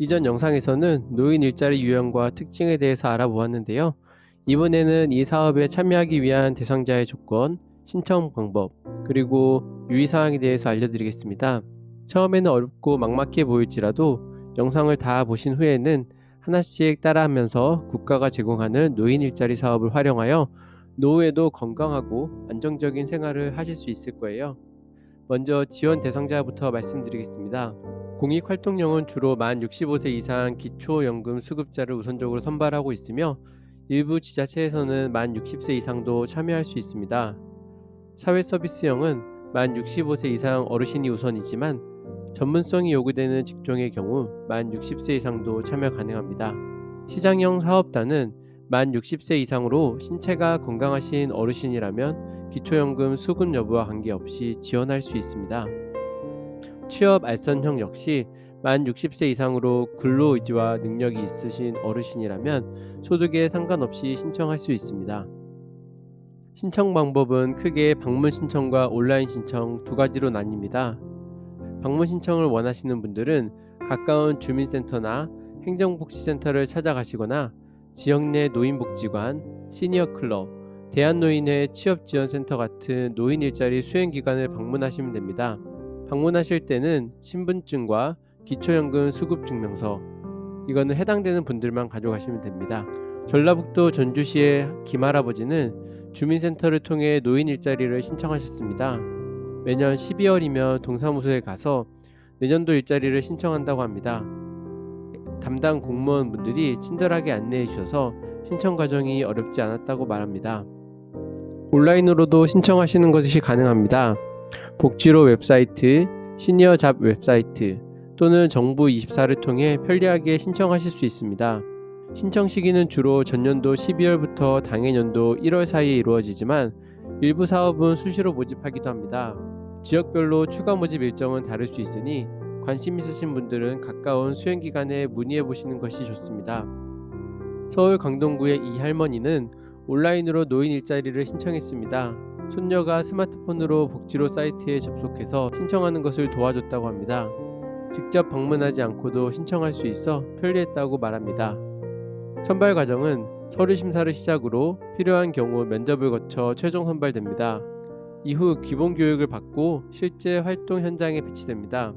이전 영상에서는 노인 일자리 유형과 특징에 대해서 알아보았는데요. 이번에는 이 사업에 참여하기 위한 대상자의 조건, 신청 방법, 그리고 유의사항에 대해서 알려드리겠습니다. 처음에는 어렵고 막막해 보일지라도 영상을 다 보신 후에는 하나씩 따라하면서 국가가 제공하는 노인 일자리 사업을 활용하여 노후에도 건강하고 안정적인 생활을 하실 수 있을 거예요. 먼저 지원 대상자부터 말씀드리겠습니다. 공익활동령은 주로 만 65세 이상 기초연금 수급자를 우선적으로 선발하고 있으며 일부 지자체에서는 만 60세 이상도 참여할 수 있습니다. 사회서비스형은 만 65세 이상 어르신이 우선이지만 전문성이 요구되는 직종의 경우 만 60세 이상도 참여 가능합니다. 시장형 사업단은 만 60세 이상으로 신체가 건강하신 어르신이라면 기초연금 수급 여부와 관계없이 지원할 수 있습니다. 취업 알선형 역시 만 60세 이상으로 근로 의지와 능력이 있으신 어르신이라면 소득에 상관없이 신청할 수 있습니다. 신청 방법은 크게 방문 신청과 온라인 신청 두 가지로 나뉩니다. 방문 신청을 원하시는 분들은 가까운 주민센터나 행정복지센터를 찾아가시거나 지역 내 노인복지관, 시니어클럽, 대한노인회 취업지원센터 같은 노인 일자리 수행기관을 방문하시면 됩니다. 방문하실 때는 신분증과 기초연금 수급증명서 이거는 해당되는 분들만 가져가시면 됩니다. 전라북도 전주시의 김할아버지는 주민센터를 통해 노인 일자리를 신청하셨습니다. 매년 12월이면 동사무소에 가서 내년도 일자리를 신청한다고 합니다. 담당 공무원분들이 친절하게 안내해 주셔서 신청 과정이 어렵지 않았다고 말합니다. 온라인으로도 신청하시는 것이 가능합니다. 복지로 웹사이트, 시니어 잡 웹사이트 또는 정부 24를 통해 편리하게 신청하실 수 있습니다. 신청 시기는 주로 전년도 12월부터 당해년도 1월 사이에 이루어지지만 일부 사업은 수시로 모집하기도 합니다. 지역별로 추가 모집 일정은 다를 수 있으니 관심 있으신 분들은 가까운 수행기관에 문의해 보시는 것이 좋습니다. 서울 강동구의 이 할머니는 온라인으로 노인 일자리를 신청했습니다. 손녀가 스마트폰으로 복지로 사이트에 접속해서 신청하는 것을 도와줬다고 합니다. 직접 방문하지 않고도 신청할 수 있어 편리했다고 말합니다. 선발 과정은 서류 심사를 시작으로 필요한 경우 면접을 거쳐 최종 선발됩니다. 이후 기본 교육을 받고 실제 활동 현장에 배치됩니다.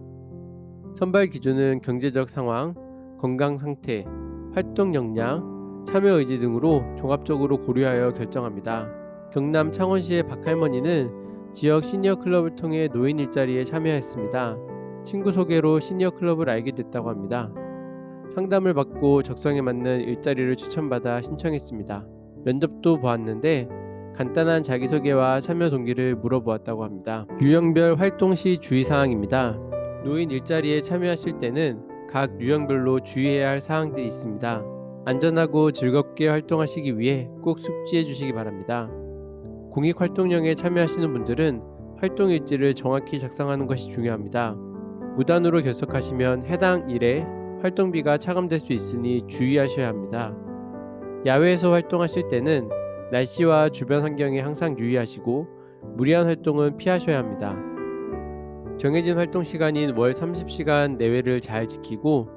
선발 기준은 경제적 상황, 건강 상태, 활동 역량, 참여 의지 등으로 종합적으로 고려하여 결정합니다. 경남 창원시의 박할머니는 지역 시니어 클럽을 통해 노인 일자리에 참여했습니다. 친구 소개로 시니어 클럽을 알게 됐다고 합니다. 상담을 받고 적성에 맞는 일자리를 추천받아 신청했습니다. 면접도 보았는데 간단한 자기소개와 참여 동기를 물어보았다고 합니다. 유형별 활동 시 주의사항입니다. 노인 일자리에 참여하실 때는 각 유형별로 주의해야 할 사항들이 있습니다. 안전하고 즐겁게 활동하시기 위해 꼭 숙지해 주시기 바랍니다. 공익활동령에 참여하시는 분들은 활동 일지를 정확히 작성하는 것이 중요합니다. 무단으로 결석하시면 해당 일에 활동비가 차감될 수 있으니 주의하셔야 합니다. 야외에서 활동하실 때는 날씨와 주변 환경에 항상 유의하시고 무리한 활동은 피하셔야 합니다. 정해진 활동 시간인 월 30시간 내외를 잘 지키고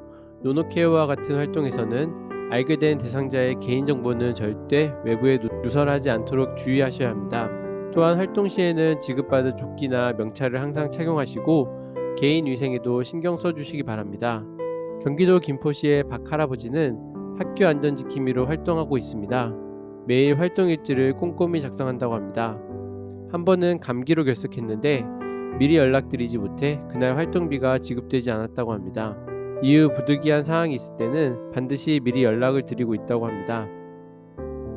노노케어와 같은 활동에서는 알게 된 대상자의 개인정보는 절대 외부에 누- 누설하지 않도록 주의하셔야 합니다. 또한 활동 시에는 지급받은 조끼나 명찰을 항상 착용하시고 개인 위생에도 신경 써주시기 바랍니다. 경기도 김포시의 박 할아버지는 학교 안전 지킴이로 활동하고 있습니다. 매일 활동 일지를 꼼꼼히 작성한다고 합니다. 한 번은 감기로 결석했는데 미리 연락드리지 못해 그날 활동비가 지급되지 않았다고 합니다. 이후 부득이한 사항이 있을 때는 반드시 미리 연락을 드리고 있다고 합니다.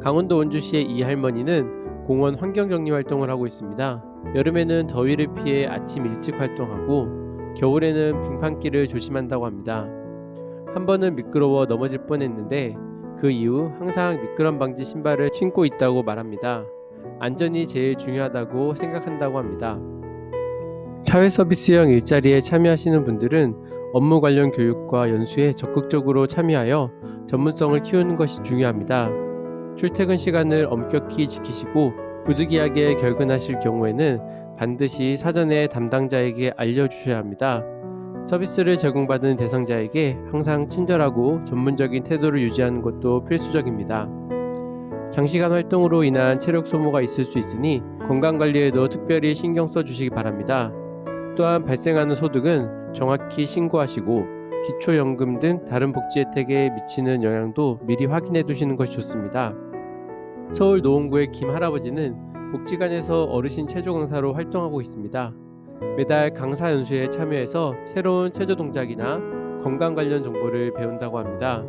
강원도 원주시의 이 할머니는 공원 환경정리 활동을 하고 있습니다. 여름에는 더위를 피해 아침 일찍 활동하고 겨울에는 빙판길을 조심한다고 합니다. 한 번은 미끄러워 넘어질 뻔했는데 그 이후 항상 미끄럼 방지 신발을 신고 있다고 말합니다. 안전이 제일 중요하다고 생각한다고 합니다. 사회 서비스형 일자리에 참여하시는 분들은 업무 관련 교육과 연수에 적극적으로 참여하여 전문성을 키우는 것이 중요합니다. 출퇴근 시간을 엄격히 지키시고 부득이하게 결근하실 경우에는 반드시 사전에 담당자에게 알려주셔야 합니다. 서비스를 제공받은 대상자에게 항상 친절하고 전문적인 태도를 유지하는 것도 필수적입니다. 장시간 활동으로 인한 체력 소모가 있을 수 있으니 건강 관리에도 특별히 신경 써 주시기 바랍니다. 또한 발생하는 소득은 정확히 신고하시고 기초연금 등 다른 복지 혜택에 미치는 영향도 미리 확인해 두시는 것이 좋습니다. 서울 노원구의 김 할아버지는 복지관에서 어르신 체조 강사로 활동하고 있습니다. 매달 강사 연수에 참여해서 새로운 체조 동작이나 건강 관련 정보를 배운다고 합니다.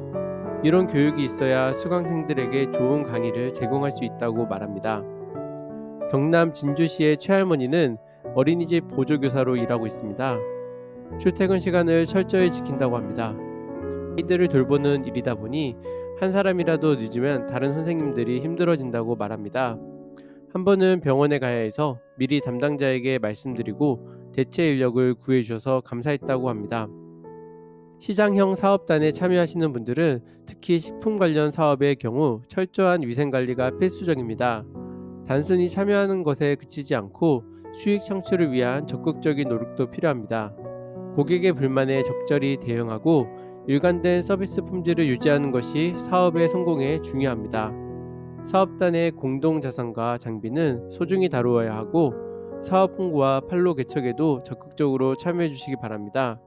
이런 교육이 있어야 수강생들에게 좋은 강의를 제공할 수 있다고 말합니다. 경남 진주시의 최할머니는 어린이집 보조교사로 일하고 있습니다. 출퇴근 시간을 철저히 지킨다고 합니다. 아이들을 돌보는 일이다 보니 한 사람이라도 늦으면 다른 선생님들이 힘들어진다고 말합니다. 한 번은 병원에 가야 해서 미리 담당자에게 말씀드리고 대체 인력을 구해주셔서 감사했다고 합니다. 시장형 사업단에 참여하시는 분들은 특히 식품 관련 사업의 경우 철저한 위생 관리가 필수적입니다. 단순히 참여하는 것에 그치지 않고 수익 창출을 위한 적극적인 노력도 필요합니다. 고객의 불만에 적절히 대응하고 일관된 서비스 품질을 유지하는 것이 사업의 성공에 중요합니다. 사업단의 공동 자산과 장비는 소중히 다루어야 하고 사업 홍보와 판로 개척에도 적극적으로 참여해 주시기 바랍니다.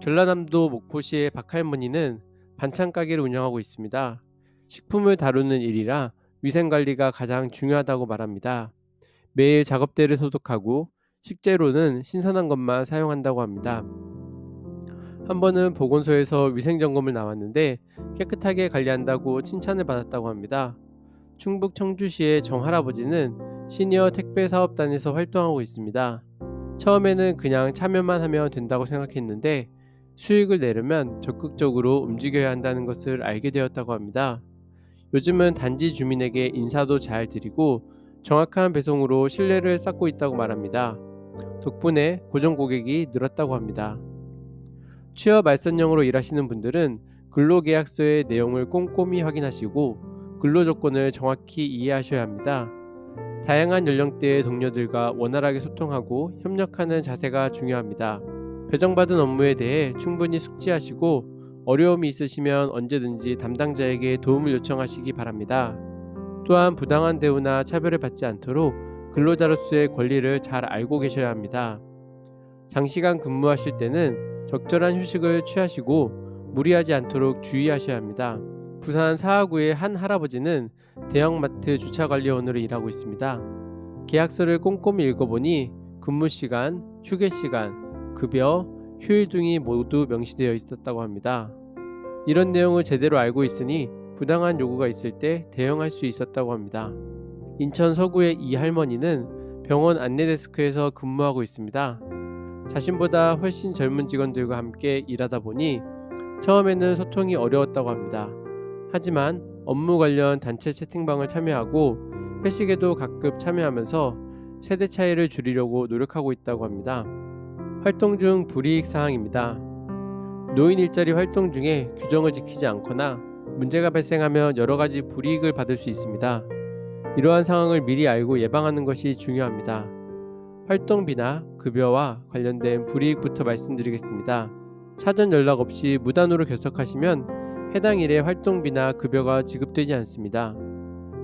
전라남도 목포시의 박할머니는 반찬 가게를 운영하고 있습니다. 식품을 다루는 일이라 위생 관리가 가장 중요하다고 말합니다. 매일 작업대를 소독하고 식재료는 신선한 것만 사용한다고 합니다. 한 번은 보건소에서 위생 점검을 나왔는데 깨끗하게 관리한다고 칭찬을 받았다고 합니다. 충북 청주시의 정 할아버지는 시니어 택배 사업단에서 활동하고 있습니다. 처음에는 그냥 참여만 하면 된다고 생각했는데 수익을 내려면 적극적으로 움직여야 한다는 것을 알게 되었다고 합니다. 요즘은 단지 주민에게 인사도 잘 드리고 정확한 배송으로 신뢰를 쌓고 있다고 말합니다. 덕분에 고정 고객이 늘었다고 합니다. 취업 말선형으로 일하시는 분들은 근로계약서의 내용을 꼼꼼히 확인하시고 근로조건을 정확히 이해하셔야 합니다. 다양한 연령대의 동료들과 원활하게 소통하고 협력하는 자세가 중요합니다. 배정받은 업무에 대해 충분히 숙지하시고 어려움이 있으시면 언제든지 담당자에게 도움을 요청하시기 바랍니다. 또한 부당한 대우나 차별을 받지 않도록 근로자로서의 권리를 잘 알고 계셔야 합니다. 장시간 근무하실 때는 적절한 휴식을 취하시고 무리하지 않도록 주의하셔야 합니다. 부산 사하구의 한 할아버지는 대형마트 주차관리원으로 일하고 있습니다. 계약서를 꼼꼼히 읽어보니 근무 시간, 휴게 시간, 급여, 휴일 등이 모두 명시되어 있었다고 합니다. 이런 내용을 제대로 알고 있으니 부당한 요구가 있을 때 대응할 수 있었다고 합니다. 인천 서구의 이 할머니는 병원 안내데스크에서 근무하고 있습니다. 자신보다 훨씬 젊은 직원들과 함께 일하다 보니 처음에는 소통이 어려웠다고 합니다. 하지만 업무 관련 단체 채팅방을 참여하고 회식에도 가끔 참여하면서 세대 차이를 줄이려고 노력하고 있다고 합니다. 활동 중 불이익 사항입니다. 노인 일자리 활동 중에 규정을 지키지 않거나 문제가 발생하면 여러 가지 불이익을 받을 수 있습니다. 이러한 상황을 미리 알고 예방하는 것이 중요합니다. 활동비나 급여와 관련된 불이익부터 말씀드리겠습니다. 사전 연락 없이 무단으로 결석하시면 해당 일의 활동비나 급여가 지급되지 않습니다.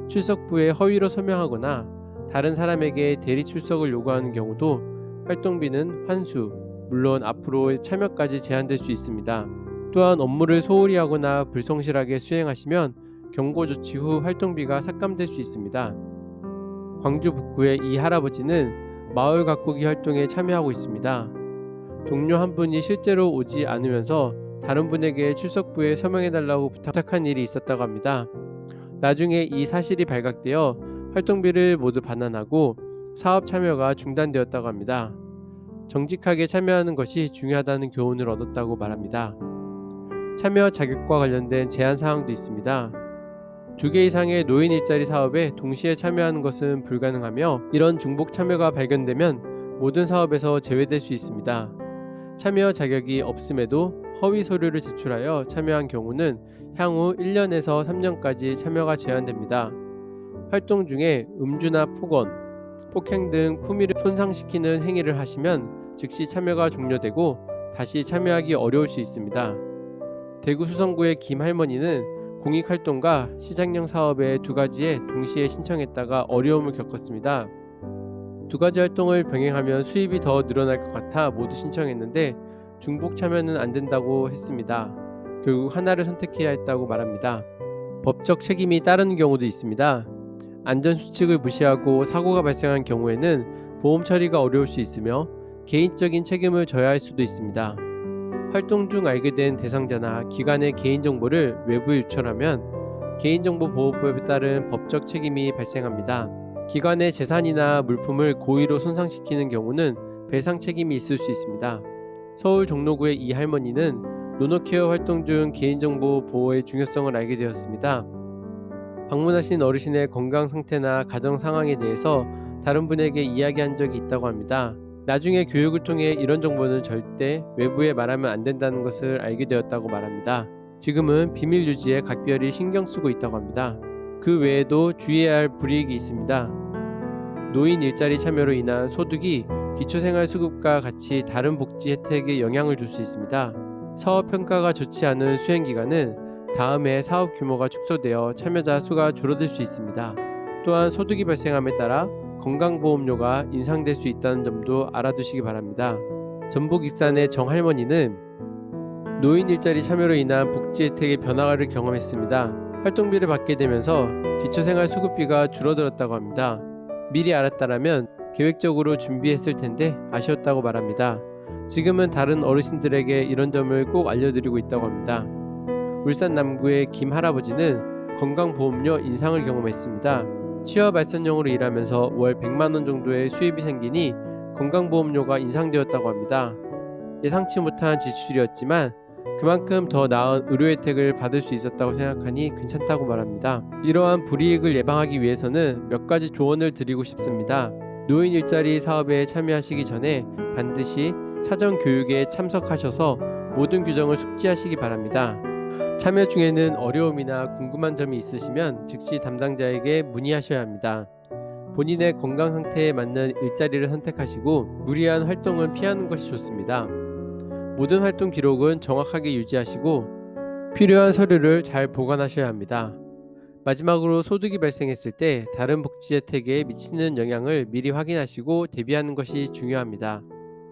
출석부에 허위로 서명하거나 다른 사람에게 대리 출석을 요구하는 경우도 활동비는 환수, 물론 앞으로의 참여까지 제한될 수 있습니다. 또한 업무를 소홀히 하거나 불성실하게 수행하시면 경고 조치 후 활동비가 삭감될 수 있습니다. 광주 북구의 이 할아버지는 마을 가꾸기 활동에 참여하고 있습니다. 동료 한 분이 실제로 오지 않으면서 다른 분에게 출석부에 서명해달라고 부탁한 일이 있었다고 합니다. 나중에 이 사실이 발각되어 활동비를 모두 반환하고 사업 참여가 중단되었다고 합니다. 정직하게 참여하는 것이 중요하다는 교훈을 얻었다고 말합니다. 참여 자격과 관련된 제한 사항도 있습니다. 두 개 이상의 노인 일자리 사업에 동시에 참여하는 것은 불가능하며 이런 중복 참여가 발견되면 모든 사업에서 제외될 수 있습니다. 참여 자격이 없음에도 허위 서류를 제출하여 참여한 경우는 향후 1년에서 3년까지 참여가 제한됩니다. 활동 중에 음주나 폭언, 폭행 등 품위를 손상시키는 행위를 하시면 즉시 참여가 종료되고 다시 참여하기 어려울 수 있습니다. 대구 수성구의 김 할머니는 공익 활동과 시장령 사업의 두 가지에 동시에 신청했다가 어려움을 겪었습니다. 두 가지 활동을 병행하면 수입이 더 늘어날 것 같아 모두 신청했는데 중복 참여는 안 된다고 했습니다. 결국 하나를 선택해야 했다고 말합니다. 법적 책임이 따르는 경우도 있습니다. 안전 수칙을 무시하고 사고가 발생한 경우에는 보험 처리가 어려울 수 있으며 개인적인 책임을 져야 할 수도 있습니다. 활동 중 알게 된 대상자나 기관의 개인정보를 외부에 유출하면 개인정보보호법에 따른 법적 책임이 발생합니다. 기관의 재산이나 물품을 고의로 손상시키는 경우는 배상 책임이 있을 수 있습니다. 서울 종로구의 이 할머니는 노노케어 활동 중 개인정보 보호의 중요성을 알게 되었습니다. 방문하신 어르신의 건강 상태나 가정 상황에 대해서 다른 분에게 이야기한 적이 있다고 합니다. 나중에 교육을 통해 이런 정보는 절대 외부에 말하면 안 된다는 것을 알게 되었다고 말합니다. 지금은 비밀 유지에 각별히 신경 쓰고 있다고 합니다. 그 외에도 주의해야 할 불이익이 있습니다. 노인 일자리 참여로 인한 소득이 기초생활수급과 같이 다른 복지 혜택에 영향을 줄 수 있습니다. 사업 평가가 좋지 않은 수행 기간은 다음해 사업 규모가 축소되어 참여자 수가 줄어들 수 있습니다. 또한 소득이 발생함에 따라 건강보험료가 인상될 수 있다는 점도 알아두시기 바랍니다. 전북 익산의 정 할머니는 노인 일자리 참여로 인한 복지 혜택의 변화를 경험했습니다. 활동비를 받게 되면서 기초생활 수급비가 줄어들었다고 합니다. 미리 알았다라면 계획적으로 준비했을 텐데 아쉬웠다고 말합니다. 지금은 다른 어르신들에게 이런 점을 꼭 알려드리고 있다고 합니다. 울산 남구의 김 할아버지는 건강보험료 인상을 경험했습니다. 취업 발전용으로 일하면서 월 100만 원 정도의 수입이 생기니 건강보험료가 인상되었다고 합니다. 예상치 못한 지출이었지만 그만큼 더 나은 의료 혜택을 받을 수 있었다고 생각하니 괜찮다고 말합니다. 이러한 불이익을 예방하기 위해서는 몇 가지 조언을 드리고 싶습니다. 노인 일자리 사업에 참여하시기 전에 반드시 사전 교육에 참석하셔서 모든 규정을 숙지하시기 바랍니다. 참여 중에는 어려움이나 궁금한 점이 있으시면 즉시 담당자에게 문의하셔야 합니다. 본인의 건강 상태에 맞는 일자리를 선택하시고 무리한 활동은 피하는 것이 좋습니다. 모든 활동 기록은 정확하게 유지하시고 필요한 서류를 잘 보관하셔야 합니다. 마지막으로 소득이 발생했을 때 다른 복지 혜택에 미치는 영향을 미리 확인하시고 대비하는 것이 중요합니다.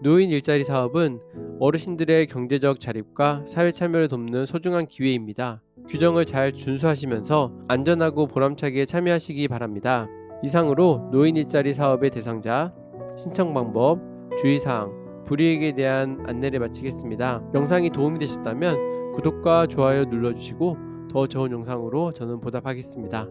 노인 일자리 사업은 어르신들의 경제적 자립과 사회 참여를 돕는 소중한 기회입니다. 규정을 잘 준수하시면서 안전하고 보람차게 참여하시기 바랍니다. 이상으로 노인 일자리 사업의 대상자, 신청 방법, 주의사항, 불이익에 대한 안내를 마치겠습니다. 영상이 도움이 되셨다면 구독과 좋아요 눌러주시고 더 좋은 영상으로 저는 보답하겠습니다.